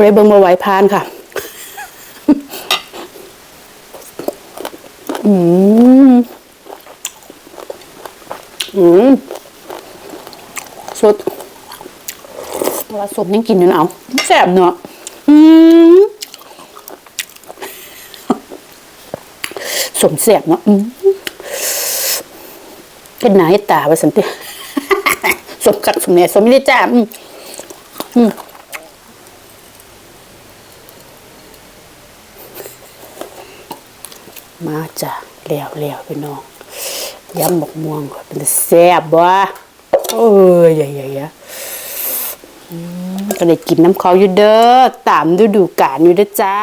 เลยเบิ่งมาไหวพานค่ะ อืม อืมสดเวลาสดยังกินอยู่นะเอาแซ่บเนาะ อืมสมแซ่บเนาะ อืมเป็นหนาให้ตาไว้สันติสมกัดสมเนี่ยสมไม่ได้จ้าอืมอืม มาจ้ะแล้วแล้วพี่น้องยำบกม่วงก็เป็นแซ่บบ่เอ้ยอย่าอย่าอย่อืมก็ได้กินน้ำเขาอยู่เด้อตามฤดูกาลอยู่เด้อจ้า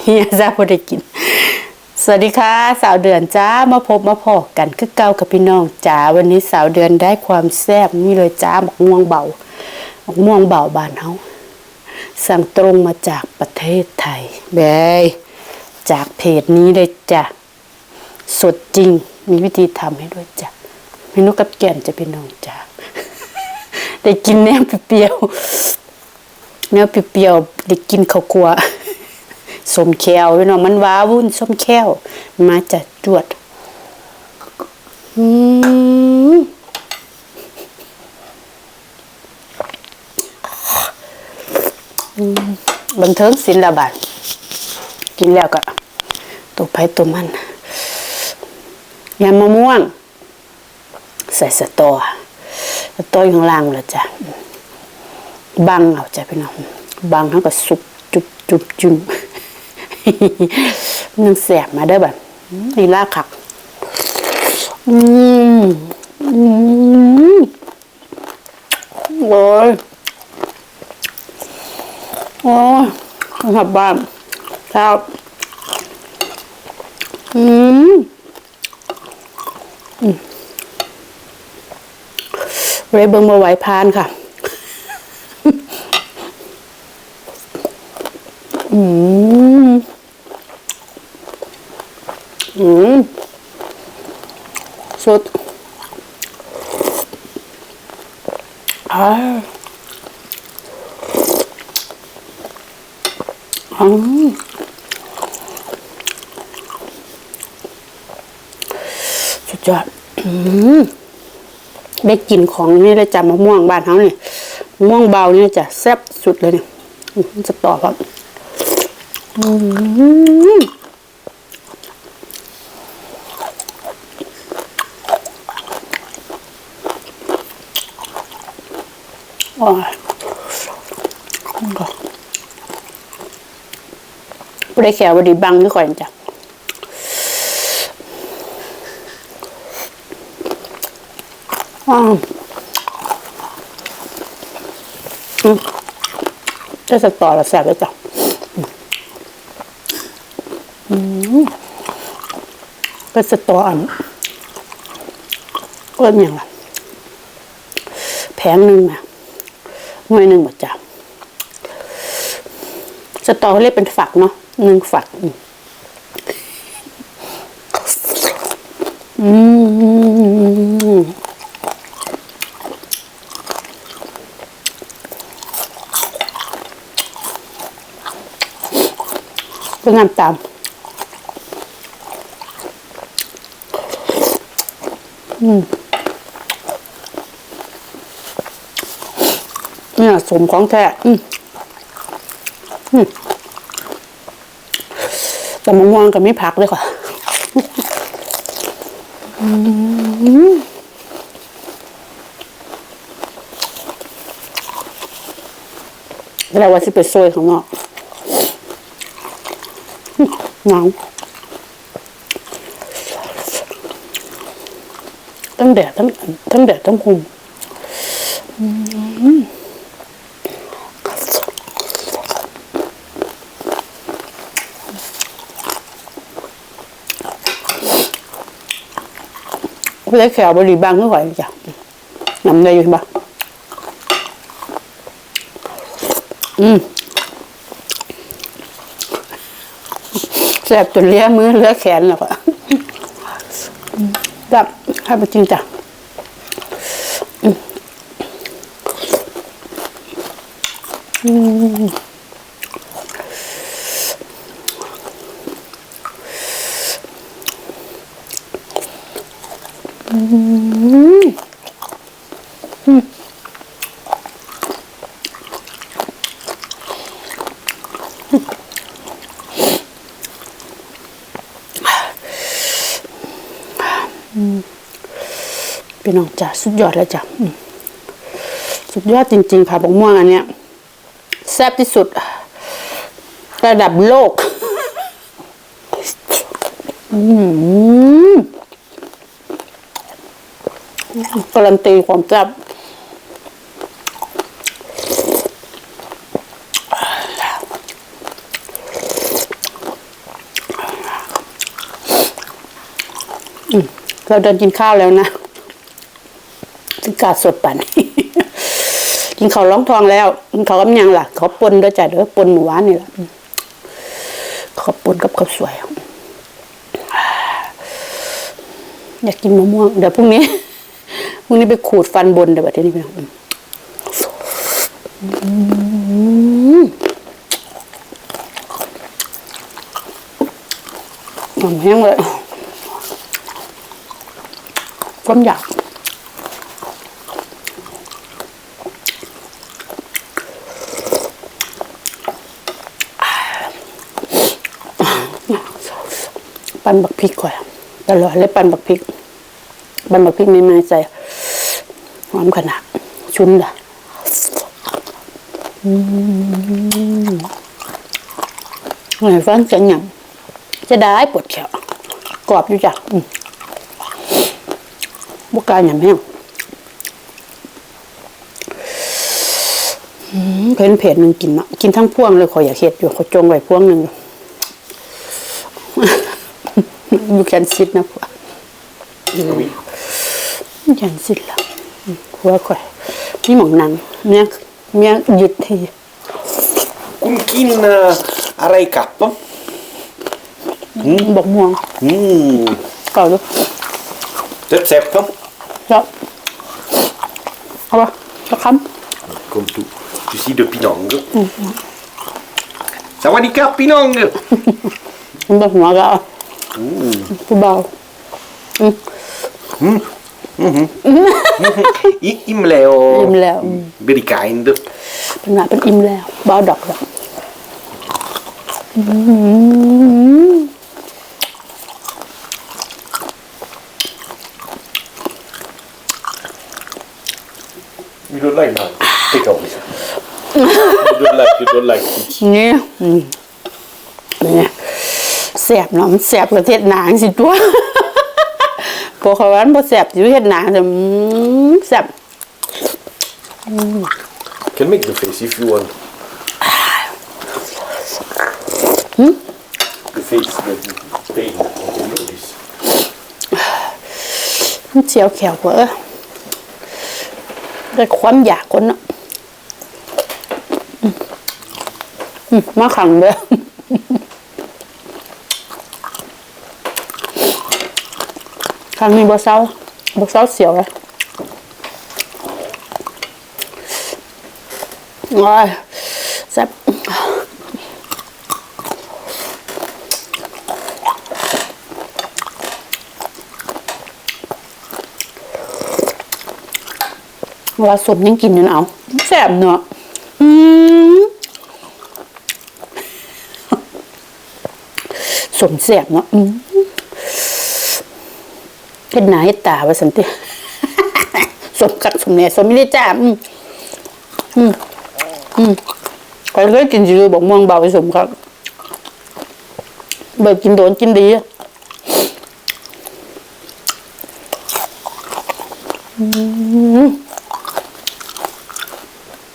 เฮียจ้าพอได้กิน สวัสดีค่ะ สาวเดือนจ้ามาพบมาพอกันคือเก่ากับพี่น้องจ้าวันนี้สาวเดือนได้ความแซ่บนี่เลยจ้าหมกม่วงเบา มกม่วงเบาบานเฮาสั่งตรงมาจากประเทศไทยเบยจากเพจนี้เลยจ้ะสดจริงมีวิธีทำให้ด้วยจ้ะเมนูกับแกนจะพี่น้องจ้าได้กินแนวเปรี้ยวๆแนวเปรี้ยวๆได้กินข้าวคั่วสมแควพี่น้องมันว้าวุ่นส้มแควมาจากจวดอืมอืม บันเทิงศิลบาทกินแล้วก็ตัวไผ่ตัวมันยำมะม่วง ใส่สตอสตออยู่ข้างล่างเลยจ้ะบังเอาจ้ะพี่น้องบังเขาก็สุกจุบจุบจุบมันแสบมาได้แบบลีลาคัก อืมอืมโอ้ย โอ้ยกลับบ้านครับอืมอืมเลยเบิงมาไหวพานค่ะ อืม อืมสดอ่าอืมสุดยอดอืม ได้กลิ่นของนี่เลยจ้ะมะม่วงบ้านเขาเนี่ยมะม่วงเบาเนี่ยจะแซ่บสุดเลยเนี่ยจะต่อครับอืมอ้ยก็ไม่ได้แขวบดีบังนี่ก่อนจ้ะอ้าวอืม จะสตอแล้วแสบเลยจ้ะอืมเป็นสตออันก็อย่างไรแผงหนึ่งนะหน่วยหนึ่งหมดจ้ะสตอเขาเรียกเป็นฝักเนาะหนึ่งฝัก อืม เป็นน้ำตาลอืมเนี่ยสมของแท้อืมอืมแต่มะม่วงก็ไม่พักเลยค่ะอืมแล้วว่าสิไปซวยข้างนอก หนาวทั้งแดดทั้งทั้งแดดทั้งหุมไม่ได้แขวบริบางก็ไหวจ้ะนำได้อยู่ปะอืม แสบจนเลี้ยมือเลือแขนแล้วก็รับให้มาจริงจ้ะอืมอืม น้องจ้ะสุดยอดแล้วจ้ะสุดยอดจริง ๆ ค่ะบกม่วงอันเนี้ยแซ่บที่สุด ระดับโลก การันตีความแซ่บเราเดินกินข้าวแล้วนะ ถึงกาสดปันกินข้าร้องทองแล้วกินข้ากับหยังล่ะ เขาปนด้วยจ้ะเด้อปนหมูหวานนี่แหละเขาปนกับข้าวสวย อยากกินมะม่วง เดี๋ยวพรุ่งนี้พรุ่งนี้ไปขูดฟันบนเดี๋ยวแบบนี้พี่น้องอืมหอมแห้งเลยก้มอยาก ปั่นบักพริกก่อนตลอดเลยปั่นบักพริกปั่นบักพริกไม่มาใส่หอมขนาดชุ่มด่ะอืมเหอนฟังเสียงหยำจะได้ปวดแขวกรอบอยู่จ้ะบุกกล้าหยำแห้งเพิ่นเผ็ดมันกินเนาะกินทั้งพวงเลยขออยากเห็ดอยู่ขอจงไว้พวงหนึ่งอยู่ you can sit นะพวก Oui. ยันสิละหัวข่อยนี่หมองหนังเมียเมียหยุดที Kunkin uh, arai kappa. บอกม่วง Mm. เก่าดู Recept. แล้วเอาปะสักค Comme tout. Tu sais de Pinang. Sawadika Pinang. ำมันบอกหัวก็ เอาผู้เบา I Imleo. Imleo, mm. Very kind. เป็นงานเป็นอิ่มแล้วเบาดอกแล้ว You don't like that? Take off it. you don't like, you don't like it. นี่อืมนี่ แสบเนาะมันแสบกระเทศหนางสิตัว พอเขาว่าบ่แสบอยู่เฮ็ดหนางแต่อืมแสบ can make the face if you want. The face, the pain. You can do this. มันเสียวแขวกว่าเออได้ความอยากคนเนาะอืมอืมมาขังเด้อ รั้งนี้บ่เศร้าบ่เศร้าเสียวเลยโอ้ยแซ่บวลาสมยังกินอยู่นเอาแซ่บเนาะอืมสมแซ่บเนาะอืม เฮ็ดหน้าเฮ็ดตาว่าสันติสมกักสมแน่สมไม่ได้จ้าอืมอืมอืมใครเคยกินสิรู้บอกม่วงเบาไปสมครับเบิดกินโดนกินดีอะ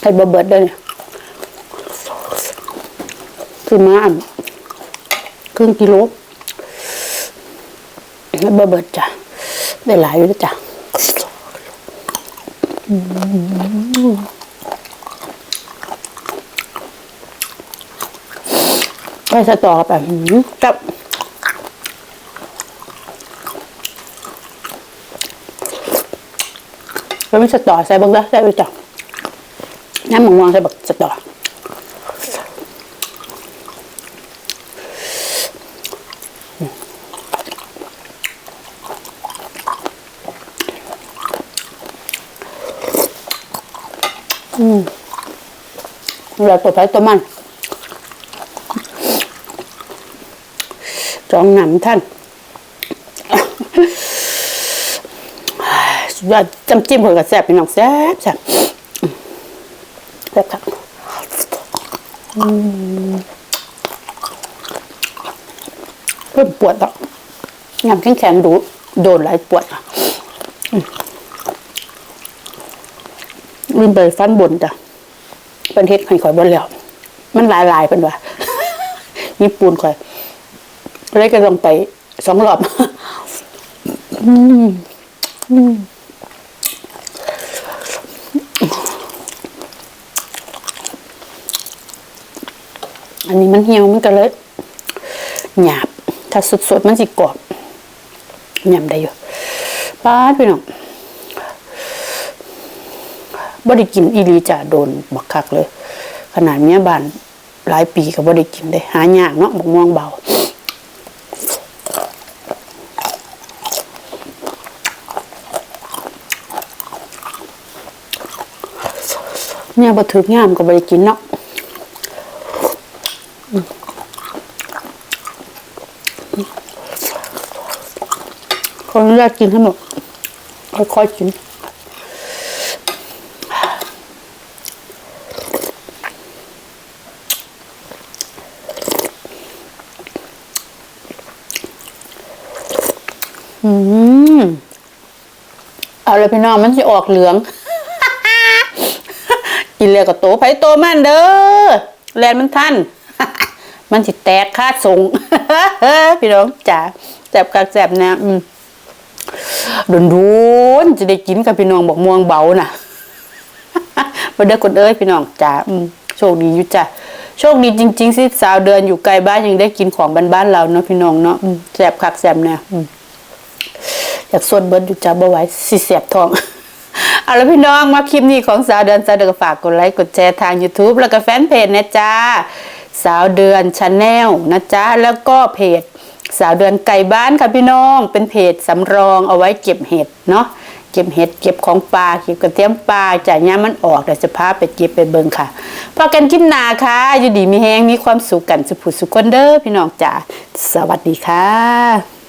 ให้บ่เบิดได้เนี่ยคือมาอันครึ่งกิโลแล้เบอร์เบิดจ้ะ ได้หลายอยู่ด้วยจ้ะอืมไปสตอไปอืมกับแล้วมีสตอใส่บังเด้อใส่ไปจ้ะน้ำหมองมองใส่บักสตออื เราตัวไปตัวมันจองหนำท่านสุดยอดจำจิ้มเผือกกับแซ่บพี่น้องแซ่บแซ่บแซ่บครับเพิ่มปวดอะยำแข็งๆดูโดนหลายปวดอะลืมไปฟันบนจ้ะ เป็นเฮ็ดให้ข่อยบนแล้วมันหลายๆเป็นว่าญี่ปุ่นข่อยเลยก็ลองไปสองรอบอันนี้มันเหี่ยวมันก็เลยหยาบ ถ้าสดๆมันสิกรอบยำได้อยู่ป้าดพี่น้อง บ่ได้กินอีหลีจ่าโดนบักคักเลย ขนาดเมียบ้านหลายปีก็บ่ได้กินเลยหายากเนาะบักม่วงเบาเนี่ยบ่ถึกงามก็บ่ได้กินเนาะคนแรกกินให้หมดค่อยๆกิน ลยพี่น้องมันจะออกเหลือง กินแล้วก็โตไปโตมันเด้อแลนมันทันมันสิแตกคาดทรงพี่น้องจ๋าแสบกักแสบนะอืมโดนดูนจะได้กินกับพี่น้องบอกม่วงเบาน่ะมาเด้อคนเอ้ยพี่น้องจ๋าอืมโชคดีอยู่จ้ะโชคดีจริงๆสิสาวเดินอยู่ไกลบ้านยังได้กินของบ้านๆเราเนาะพี่น้องเนาะแสบคักแสบเนี่ยอืม อยากส่วนเบิร์ดอยู่จ้าบ่ไหว้สิเสียบทองเอาละพี่น้องมาคลิปนี้ของสาวเดือนสาวเดือนก็ฝากกดไลค์กดแชร์ทาง YouTube แล้วก็แฟนเพจนะจ้าสาวเดือนชาแนลนะจ๊ะแล้วก็เพจสาวเดือนไก่บ้านค่ะพี่น้องเป็นเพจสำรองเอาไว้เก็บเห็ดเนาะเก็บเห็ดเก็บของปลาเก็บกระเทียมปลาจ่ายย่ามันออกเดี๋ยวจะพาไปเก็บไปเบิงค่ะพอกันคลิปหน้าค่ะอยู่ดีมีแฮงมีความสุขกันสุขสุขคนเด้อพี่น้องจ๋าสวัสดีค่ะ